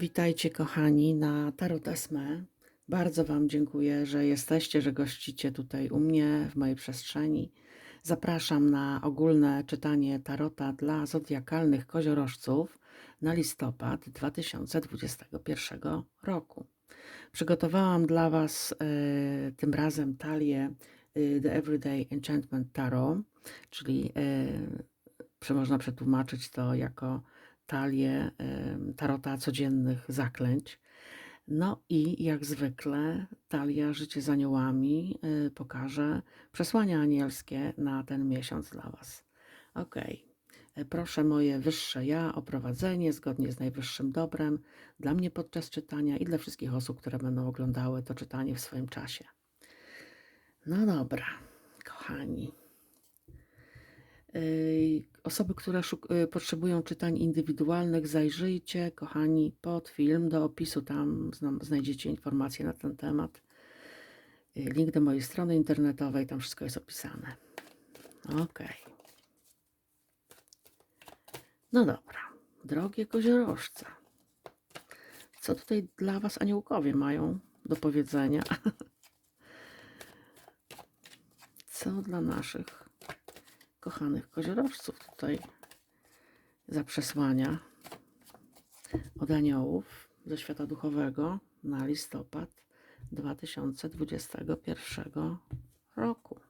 Witajcie kochani na Tarot Esme. Bardzo Wam dziękuję, że jesteście, że gościcie tutaj u mnie w mojej przestrzeni. Zapraszam na ogólne czytanie Tarota dla zodiakalnych koziorożców na listopad 2021 roku. Przygotowałam dla Was e, tym razem talię e, The Everyday Enchantment Tarot, czyli e, można przetłumaczyć to jako talię tarota codziennych zaklęć. No i jak zwykle talia Życie z aniołami y, pokaże przesłania anielskie na ten miesiąc dla Was. Ok. Proszę moje wyższe ja o prowadzenie zgodnie z najwyższym dobrem dla mnie podczas czytania i dla wszystkich osób, które będą oglądały to czytanie w swoim czasie. No dobra, kochani. Yy, Osoby, które yy, potrzebują czytań indywidualnych, zajrzyjcie, kochani, pod film do opisu. Tam znajdziecie informacje na ten temat. Yy, Link do mojej strony internetowej, tam wszystko jest opisane. Ok. No dobra, drogie koziorożce. Co tutaj dla Was aniołkowie mają do powiedzenia? Co dla naszych kochanych koziorożców tutaj za przesłania od aniołów ze świata duchowego na listopad 2021 roku.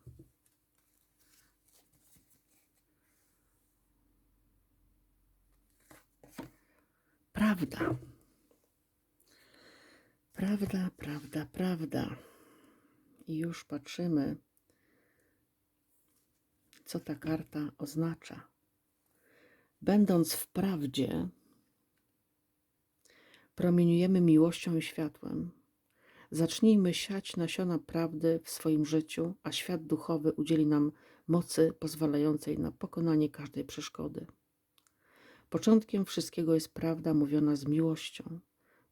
Prawda. Prawda, prawda, prawda. I już patrzymy, co ta karta oznacza. Będąc w prawdzie, promieniujemy miłością i światłem. Zacznijmy siać nasiona prawdy w swoim życiu, a świat duchowy udzieli nam mocy pozwalającej na pokonanie każdej przeszkody. Początkiem wszystkiego jest prawda mówiona z miłością.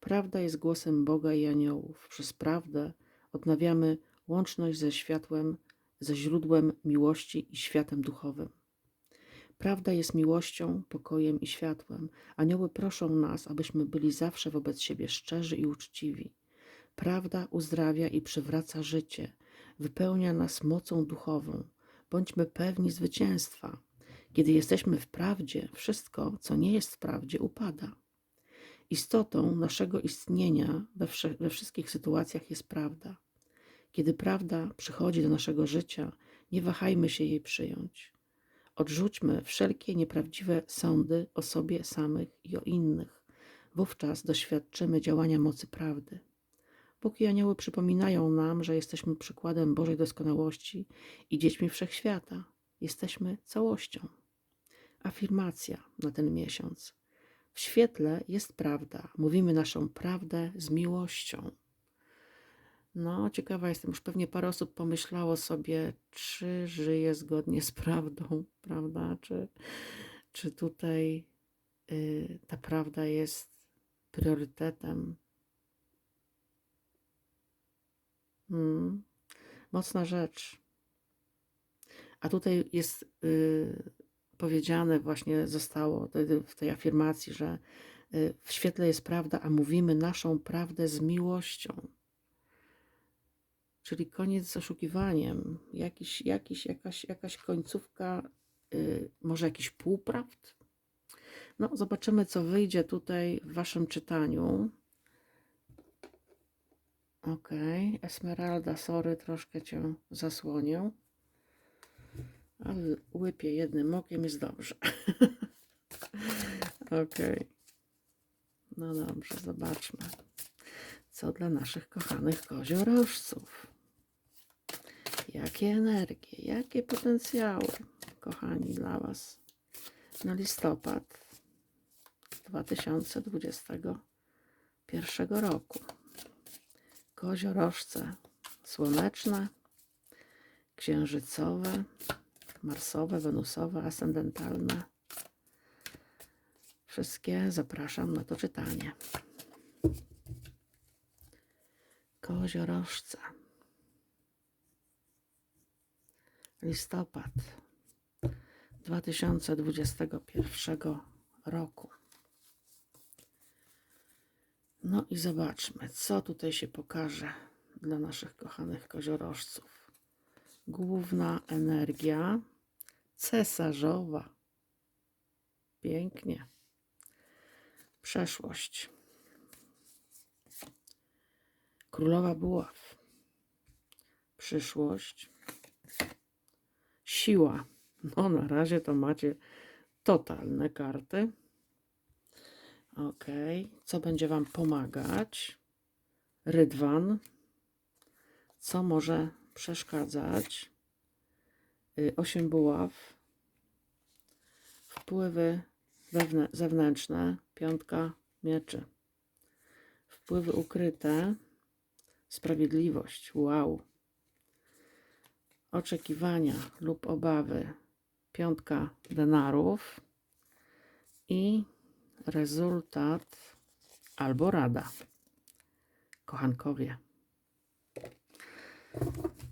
Prawda jest głosem Boga i aniołów. Przez prawdę odnawiamy łączność ze światłem, ze źródłem miłości i światem duchowym. Prawda jest miłością, pokojem i światłem. Anioły proszą nas, abyśmy byli zawsze wobec siebie szczerzy i uczciwi. Prawda uzdrawia i przywraca życie, wypełnia nas mocą duchową. Bądźmy pewni zwycięstwa. Kiedy jesteśmy w prawdzie, wszystko, co nie jest w prawdzie, upada. Istotą naszego istnienia we, we wszystkich sytuacjach jest prawda. Kiedy prawda przychodzi do naszego życia, nie wahajmy się jej przyjąć. Odrzućmy wszelkie nieprawdziwe sądy o sobie samych i o innych. Wówczas doświadczymy działania mocy prawdy. Bóg i anioły przypominają nam, że jesteśmy przykładem Bożej doskonałości i dziećmi wszechświata. Jesteśmy całością. Afirmacja na ten miesiąc. W świetle jest prawda. Mówimy naszą prawdę z miłością. No, ciekawa jestem, już pewnie parę osób pomyślało sobie, czy żyje zgodnie z prawdą, prawda? Czy, czy tutaj y, ta prawda jest priorytetem? Hmm. Mocna rzecz. A tutaj jest y, powiedziane, właśnie zostało w tej afirmacji, że y, w świetle jest prawda, a mówimy naszą prawdę z miłością. Czyli koniec z oszukiwaniem, jakiś, jakiś, jakaś, jakaś końcówka, y, może jakiś półprawd. No, zobaczymy, co wyjdzie tutaj w Waszym czytaniu. Ok, Esmeralda, sorry, troszkę Cię zasłonię. Ale łypię jednym okiem, jest dobrze. ok. No dobrze, zobaczmy, co dla naszych kochanych koziorożców. Jakie energie, jakie potencjały, kochani, dla Was na listopad 2021 roku. Koziorożce słoneczne, księżycowe, marsowe, wenusowe, ascendentalne. Wszystkie zapraszam na to czytanie. Koziorożce. Listopad 2021 roku. No i zobaczmy, co tutaj się pokaże dla naszych kochanych koziorożców. Główna energia cesarzowa. Pięknie. Przeszłość. Królowa buław. Przyszłość. Siła. No, na razie to macie totalne karty. Ok. Co będzie Wam pomagać? Rydwan. Co może przeszkadzać? Y, Osiem buław. Wpływy zewnętrzne. Piątka mieczy. Wpływy ukryte. Sprawiedliwość. Wow. Oczekiwania lub obawy. Piątka denarów. I rezultat albo rada. Kochankowie.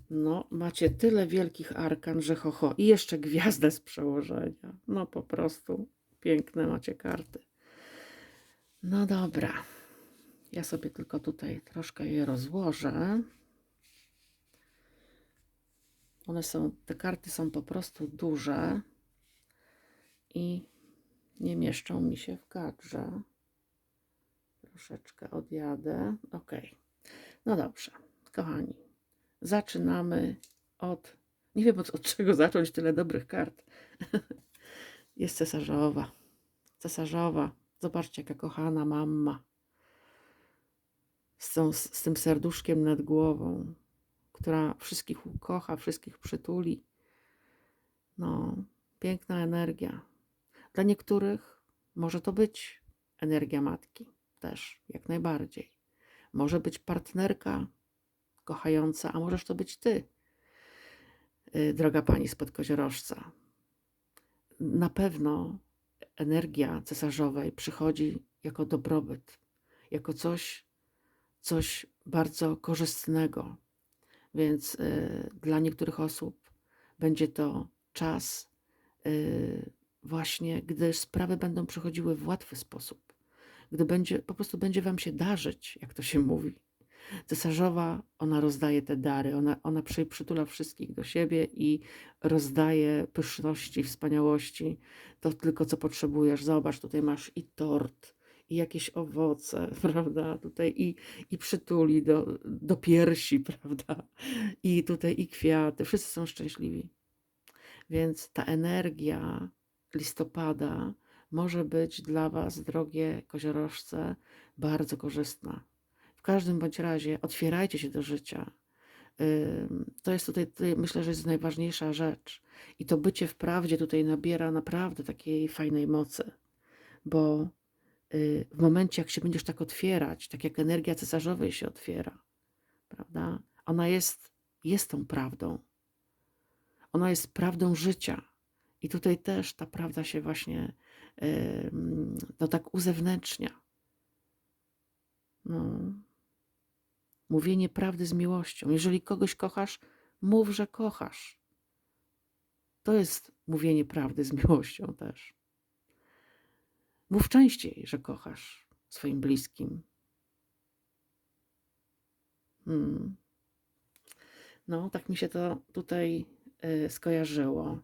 No, macie tyle wielkich arkan, że ho, ho. I jeszcze gwiazdę z przełożenia. No, po prostu piękne macie karty. No dobra. Ja sobie tylko tutaj troszkę je rozłożę. One są, te karty są po prostu duże i nie mieszczą mi się w kadrze. Troszeczkę odjadę. Ok. No dobrze, kochani. Zaczynamy od. Nie wiem od, od czego zacząć, tyle dobrych kart. Jest cesarzowa. Cesarzowa. Zobaczcie, jaka kochana mama. Z, tą, z tym serduszkiem nad głową, która wszystkich ukocha, wszystkich przytuli. No, piękna energia. Dla niektórych może to być energia matki, też jak najbardziej. Może być partnerka kochająca, a możesz to być ty, y, droga pani spod koziorożca. Na pewno energia cesarzowej przychodzi jako dobrobyt, jako coś, coś bardzo korzystnego. Więc y, dla niektórych osób będzie to czas y, właśnie, gdy sprawy będą przechodziły w łatwy sposób, gdy będzie, po prostu będzie wam się darzyć, jak to się mówi. Cesarzowa, ona rozdaje te dary, ona, ona przy, przytula wszystkich do siebie i rozdaje pyszności, wspaniałości. To tylko co potrzebujesz. Zobacz, tutaj masz i tort, i jakieś owoce, prawda? Tutaj i, i przytuli do, do piersi, prawda? I tutaj i kwiaty. Wszyscy są szczęśliwi. Więc ta energia listopada może być dla Was, drogie koziorożce, bardzo korzystna. W każdym bądź razie otwierajcie się do życia. To jest tutaj, tutaj, myślę, że jest najważniejsza rzecz. I to bycie w prawdzie tutaj nabiera naprawdę takiej fajnej mocy, bo w momencie, jak się będziesz tak otwierać, tak jak energia cesarzowej się otwiera, prawda? Ona jest, jest tą prawdą. Ona jest prawdą życia. I tutaj też ta prawda się właśnie no tak uzewnętrznia. No. Mówienie prawdy z miłością. Jeżeli kogoś kochasz, mów, że kochasz. To jest mówienie prawdy z miłością też. Mów częściej, że kochasz swoim bliskim. Hmm. No, tak mi się to tutaj y, skojarzyło.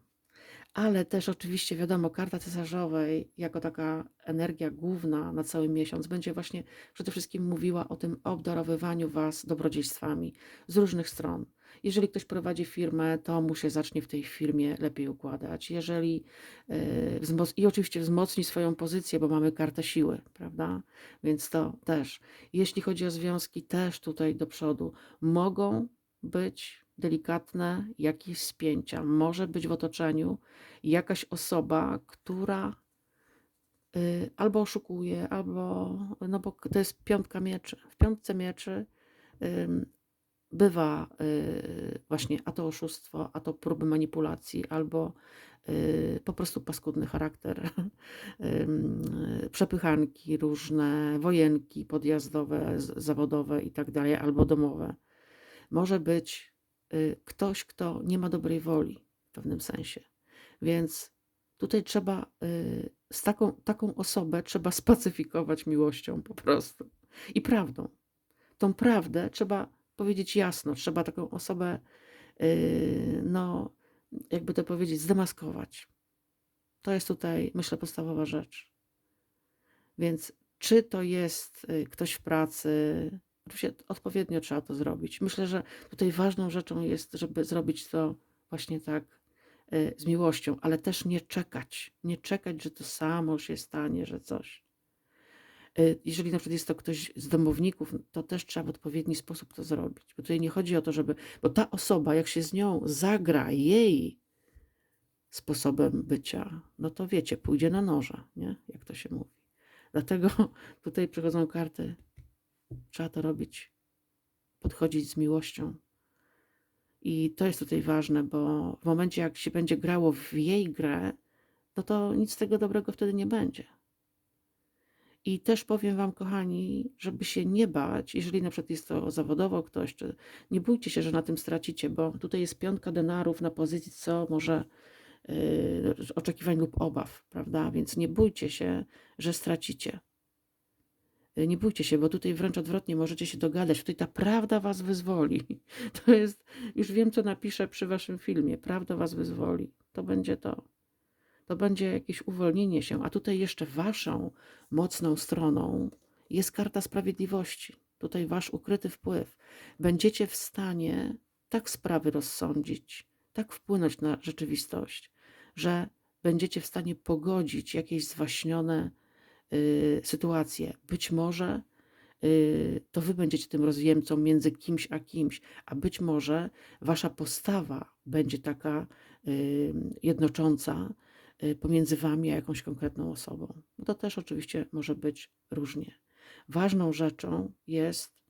Ale też oczywiście wiadomo, karta cesarzowej jako taka energia główna na cały miesiąc będzie właśnie przede wszystkim mówiła o tym obdarowywaniu Was dobrodziejstwami z różnych stron. Jeżeli ktoś prowadzi firmę, to mu się zacznie w tej firmie lepiej układać. Jeżeli wzmoc- i oczywiście wzmocni swoją pozycję, bo mamy kartę siły, prawda? Więc to też. Jeśli chodzi o związki, też tutaj do przodu mogą być delikatne jakieś spięcia. Może być w otoczeniu jakaś osoba, która y, albo oszukuje, albo, no bo to jest piątka mieczy. W piątce mieczy bywa y, właśnie a to oszustwo, a to próby manipulacji, albo y, po prostu paskudny charakter, przepychanki różne, wojenki podjazdowe, zawodowe i tak dalej, albo domowe. Może być y, ktoś, kto nie ma dobrej woli w pewnym sensie. Więc tutaj trzeba z taką, taką osobę trzeba spacyfikować miłością po prostu. i prawdą. Tą prawdę trzeba powiedzieć jasno, trzeba taką osobę, yy, no, jakby to powiedzieć, zdemaskować. To jest tutaj, myślę, podstawowa rzecz. Więc czy to jest y, ktoś w pracy, oczywiście odpowiednio trzeba to zrobić. Myślę, że tutaj ważną rzeczą jest, żeby zrobić to właśnie tak y, z miłością, ale też nie czekać. Nie czekać, że to samo się stanie, że coś. Y, Jeżeli na przykład jest to ktoś z domowników, to też trzeba w odpowiedni sposób to zrobić. Bo tutaj nie chodzi o to, żeby. Bo ta osoba, jak się z nią zagra jej sposobem bycia, no to wiecie, pójdzie na noża, nie? Jak to się mówi. Dlatego tutaj przychodzą karty. Trzeba to robić. Podchodzić z miłością. I to jest tutaj ważne, bo w momencie, jak się będzie grało w jej grę, no to nic z tego dobrego wtedy nie będzie. I też powiem Wam, kochani, żeby się nie bać, jeżeli na przykład jest to zawodowo ktoś, czy nie bójcie się, że na tym stracicie, bo tutaj jest piątka denarów na pozycji, co może yy, oczekiwań lub obaw, prawda? Więc nie bójcie się, że stracicie. Yy, Nie bójcie się, bo tutaj wręcz odwrotnie możecie się dogadać. Tutaj ta prawda was wyzwoli. To jest, już wiem, co napiszę przy waszym filmie. Prawda was wyzwoli. To będzie to. To będzie jakieś uwolnienie się. A tutaj jeszcze waszą mocną stroną jest karta sprawiedliwości. Tutaj wasz ukryty wpływ. Będziecie w stanie tak sprawy rozsądzić, tak wpłynąć na rzeczywistość, że będziecie w stanie pogodzić jakieś zwaśnione y, sytuacje. Być może y, to wy będziecie tym rozjemcą między kimś a kimś, a być może wasza postawa będzie taka y, jednocząca pomiędzy wami a jakąś konkretną osobą. To też oczywiście może być różnie. Ważną rzeczą jest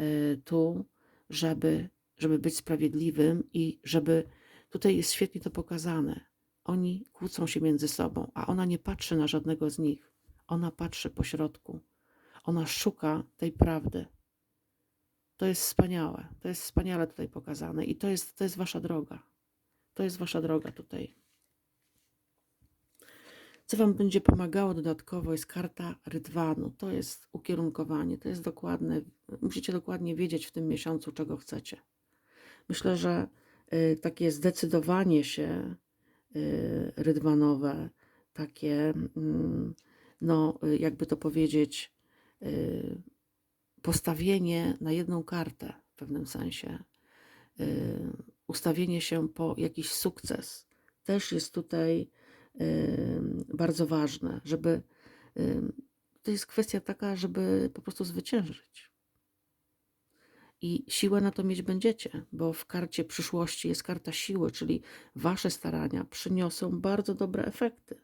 y, tu, żeby, żeby być sprawiedliwym i żeby tutaj jest świetnie to pokazane. Oni kłócą się między sobą, a ona nie patrzy na żadnego z nich. Ona patrzy po środku. Ona szuka tej prawdy. To jest wspaniałe. To jest wspaniale tutaj pokazane i to jest, to jest wasza droga. To jest wasza droga tutaj. Co wam będzie pomagało dodatkowo jest karta rydwanu. To jest ukierunkowanie, to jest dokładne. Musicie dokładnie wiedzieć w tym miesiącu, czego chcecie. Myślę, że y, takie zdecydowanie się y, rydwanowe, takie, mm, no, y, jakby to powiedzieć, postawienie na jedną kartę w pewnym sensie, ustawienie się po jakiś sukces, też jest tutaj bardzo ważne, żeby. To jest kwestia taka, żeby po prostu zwyciężyć. I siłę na to mieć będziecie, bo w karcie przyszłości jest karta siły, czyli wasze starania przyniosą bardzo dobre efekty.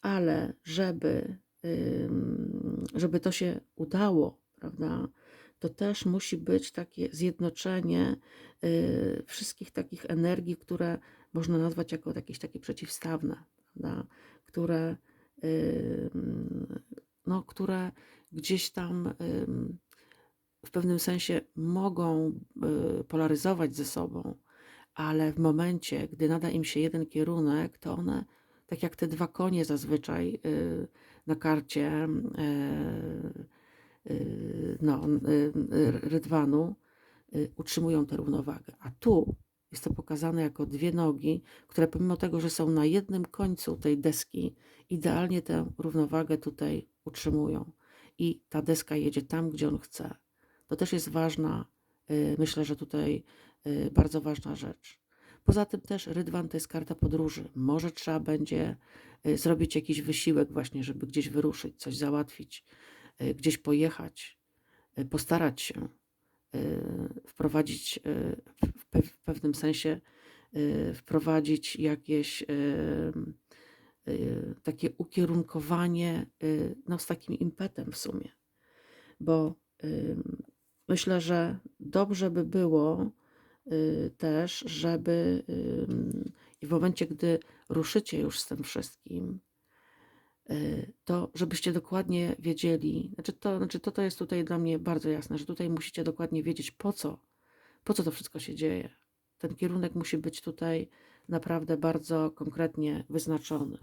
Ale żeby, żeby to się udało, prawda, to też musi być takie zjednoczenie y, wszystkich takich energii, które można nazwać jako jakieś takie przeciwstawne, prawda, które, ym, no, które gdzieś tam ym, w pewnym sensie mogą y, polaryzować ze sobą, ale w momencie, gdy nada im się jeden kierunek, to one, tak jak te dwa konie zazwyczaj y, na karcie y, y, no, y, y, rydwanu, y, utrzymują tę równowagę. A tu jest to pokazane jako dwie nogi, które pomimo tego, że są na jednym końcu tej deski, idealnie tę równowagę tutaj utrzymują. I ta deska jedzie tam, gdzie on chce. To też jest ważna, y, myślę, że tutaj y, bardzo ważna rzecz. Poza tym też Rydwan to jest karta podróży. Może trzeba będzie y, zrobić jakiś wysiłek właśnie, żeby gdzieś wyruszyć, coś załatwić, gdzieś pojechać, postarać się, wprowadzić y, w pe- w pewnym sensie, y, wprowadzić jakieś y, y, takie ukierunkowanie y, no, z takim impetem w sumie. Bo myślę, że dobrze by było y, też, żeby w momencie, gdy ruszycie już z tym wszystkim, y, to żebyście dokładnie wiedzieli, znaczy to, znaczy to, to jest tutaj dla mnie bardzo jasne, że tutaj musicie dokładnie wiedzieć po co, po co to wszystko się dzieje. Ten kierunek musi być tutaj naprawdę bardzo konkretnie wyznaczony.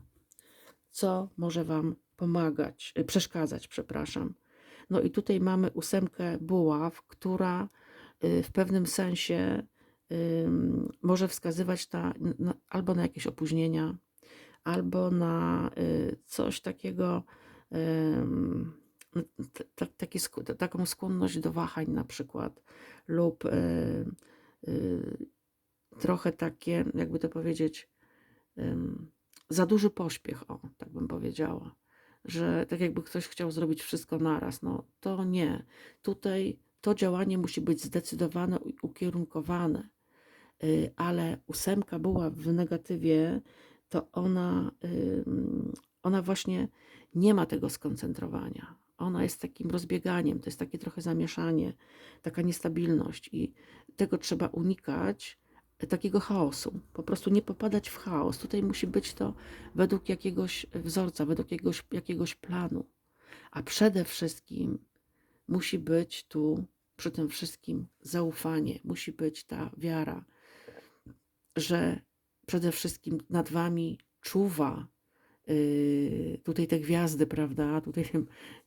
Co może Wam pomagać, y, przeszkadzać, przepraszam, No i tutaj mamy ósemkę buław, która y, w pewnym sensie może wskazywać na, na, albo na jakieś opóźnienia, albo na y, coś takiego, taki, taką skłonność do wahań na przykład, lub y, y, trochę takie, jakby to powiedzieć, za duży pośpiech, o, tak bym powiedziała, że tak jakby ktoś chciał zrobić wszystko naraz, no to nie. Tutaj to działanie musi być zdecydowane ukierunkowane, Y, ale ósemka była w negatywie, to ona, ona właśnie nie ma tego skoncentrowania. Ona jest takim rozbieganiem, to jest takie trochę zamieszanie, taka niestabilność i tego trzeba unikać, e, takiego chaosu. Po prostu nie popadać w chaos. Tutaj musi być to według jakiegoś wzorca, według jakiegoś, jakiegoś planu. A przede wszystkim musi być tu przy tym wszystkim zaufanie, musi być ta wiara, że przede wszystkim nad wami czuwa yy, tutaj te gwiazdy, prawda? Tutaj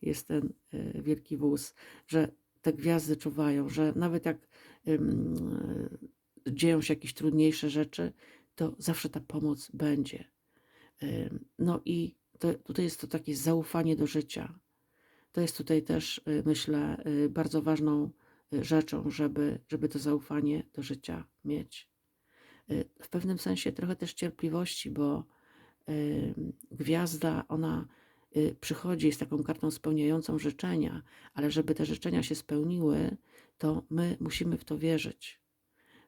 jest ten yy, wielki wóz, że te gwiazdy czuwają, że nawet jak dzieją się jakieś trudniejsze rzeczy, to zawsze ta pomoc będzie. Ym, No i to, tutaj jest to takie zaufanie do życia. To jest tutaj też, y, myślę, y, bardzo ważną y, rzeczą, żeby, żeby to zaufanie do życia mieć. Y, W pewnym sensie trochę też cierpliwości, bo y, gwiazda, ona y, przychodzi, jest taką kartą spełniającą życzenia, ale żeby te życzenia się spełniły, to my musimy w to wierzyć,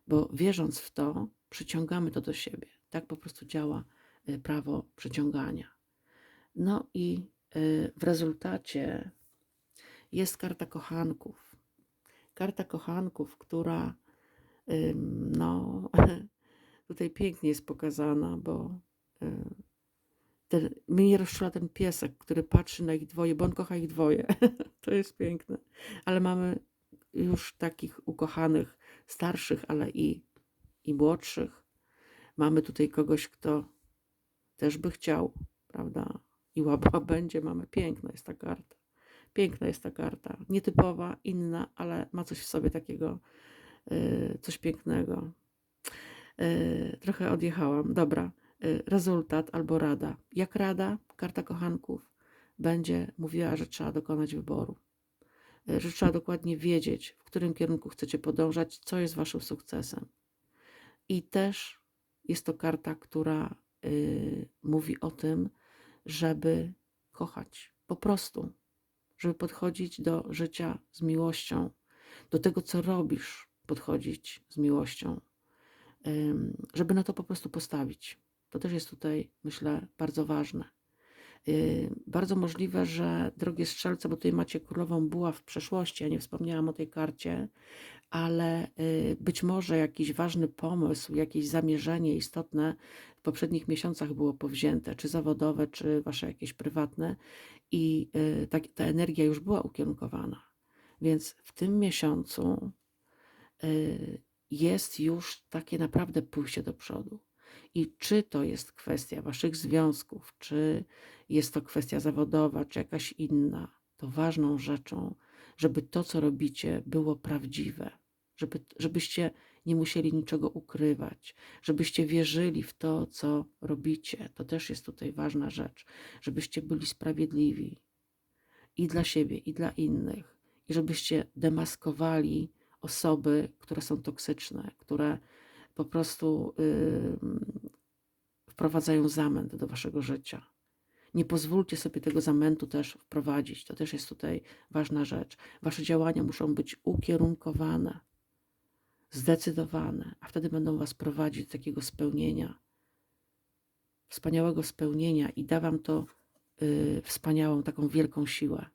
bo wierząc w to, przyciągamy to do siebie. Tak po prostu działa prawo przyciągania. No i w rezultacie jest karta kochanków. Karta kochanków, która no, tutaj pięknie jest pokazana, bo y, ten, mnie rozczula ten piesek, który patrzy na ich dwoje, bo on kocha ich dwoje. to jest piękne. Ale mamy już takich ukochanych, starszych, ale i, i młodszych. Mamy tutaj kogoś, kto też by chciał, prawda? I łaba będzie, mamy. Piękna jest ta karta. Piękna jest ta karta. Nietypowa, inna, ale ma coś w sobie takiego, y, coś pięknego. Y, trochę odjechałam. Dobra. Y, rezultat albo rada. Jak rada, karta kochanków będzie mówiła, że trzeba dokonać wyboru. Y, Że trzeba dokładnie wiedzieć, w którym kierunku chcecie podążać, co jest waszym sukcesem. I też jest to karta, która mówi o tym, żeby kochać. Po prostu, żeby podchodzić do życia z miłością, do tego, co robisz, podchodzić z miłością, żeby na to po prostu postawić. To też jest tutaj, myślę, bardzo ważne. Yy, Bardzo możliwe, że drogie strzelce, bo tutaj macie królową buła w przeszłości, ja nie wspomniałam o tej karcie, ale y, być może jakiś ważny pomysł, jakieś zamierzenie istotne w poprzednich miesiącach było powzięte, czy zawodowe, czy wasze jakieś prywatne, i y, tak, ta energia już była ukierunkowana. Więc w tym miesiącu y, jest już takie naprawdę pójście do przodu. I czy to jest kwestia waszych związków, czy jest to kwestia zawodowa, czy jakaś inna, to ważną rzeczą, żeby to, co robicie, było prawdziwe, żeby, żebyście nie musieli niczego ukrywać, żebyście wierzyli w to, co robicie. To też jest tutaj ważna rzecz, żebyście byli sprawiedliwi i dla siebie, i dla innych, i żebyście demaskowali osoby, które są toksyczne, które po prostu yy, wprowadzają zamęt do waszego życia. Nie pozwólcie sobie tego zamętu też wprowadzić. To też jest tutaj ważna rzecz. Wasze działania muszą być ukierunkowane, zdecydowane, a wtedy będą was prowadzić do takiego spełnienia, wspaniałego spełnienia i da wam to y, wspaniałą, taką wielką siłę,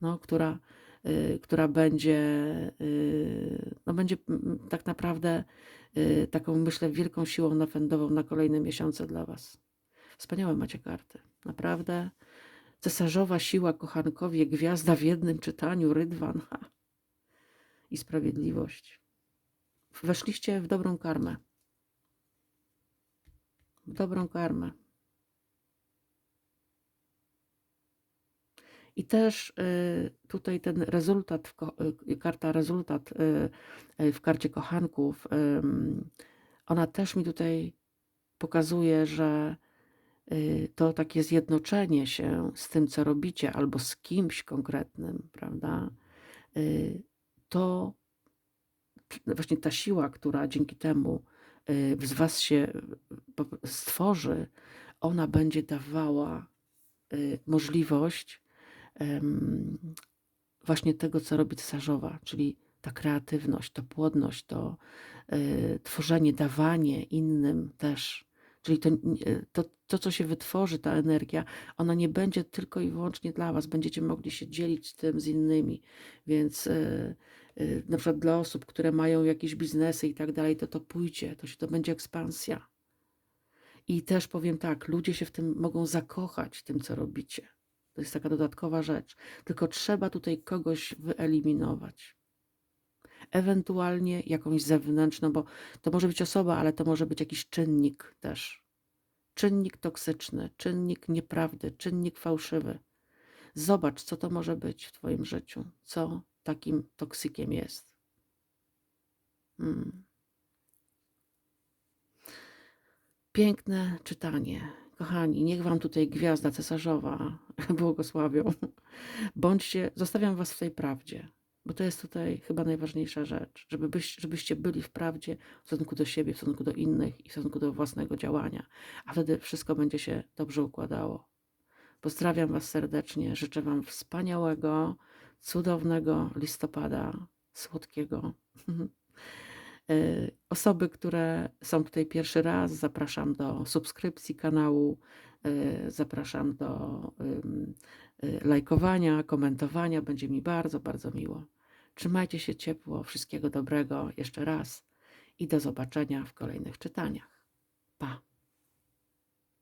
no, która, która będzie, y, no, będzie tak naprawdę y, taką, myślę, wielką siłą napędową na kolejne miesiące dla was. Wspaniałe macie karty. Naprawdę. Cesarzowa siła, kochankowie, gwiazda w jednym czytaniu, rydwan ha. i sprawiedliwość. Weszliście w dobrą karmę. W dobrą karmę. I też y, tutaj ten rezultat, y, karta rezultat y, w karcie kochanków, ona też mi tutaj pokazuje, że to takie zjednoczenie się z tym, co robicie, albo z kimś konkretnym, prawda? To właśnie ta siła, która dzięki temu z Was się stworzy, ona będzie dawała możliwość właśnie tego, co robi cesarzowa, czyli ta kreatywność, ta płodność, to y, tworzenie, dawanie innym też. Czyli to, y, to, to, co się wytworzy, ta energia, ona nie będzie tylko i wyłącznie dla Was. Będziecie mogli się dzielić tym z innymi. Więc y, na przykład dla osób, które mają jakieś biznesy i tak dalej, to to pójdzie, to, się, to będzie ekspansja. I też powiem tak, ludzie się w tym mogą zakochać, tym co robicie. To jest taka dodatkowa rzecz. Tylko trzeba tutaj kogoś wyeliminować. Ewentualnie jakąś zewnętrzną, bo to może być osoba, ale to może być jakiś czynnik też. Czynnik toksyczny, czynnik nieprawdy, czynnik fałszywy. Zobacz, co to może być w Twoim życiu, co takim toksykiem jest. Mm. Piękne czytanie. Kochani, niech Wam tutaj gwiazda cesarzowa błogosławią. Bądźcie, zostawiam Was w tej prawdzie, bo to jest tutaj chyba najważniejsza rzecz, żeby byś, żebyście byli w prawdzie w stosunku do siebie, w stosunku do innych i w stosunku do własnego działania, a wtedy wszystko będzie się dobrze układało. Pozdrawiam Was serdecznie, życzę Wam wspaniałego, cudownego listopada, słodkiego. Y, Osoby, które są tutaj pierwszy raz, zapraszam do subskrypcji kanału, y, zapraszam do y, lajkowania, komentowania. Będzie mi bardzo, bardzo miło. Trzymajcie się ciepło, wszystkiego dobrego jeszcze raz i do zobaczenia w kolejnych czytaniach. Pa!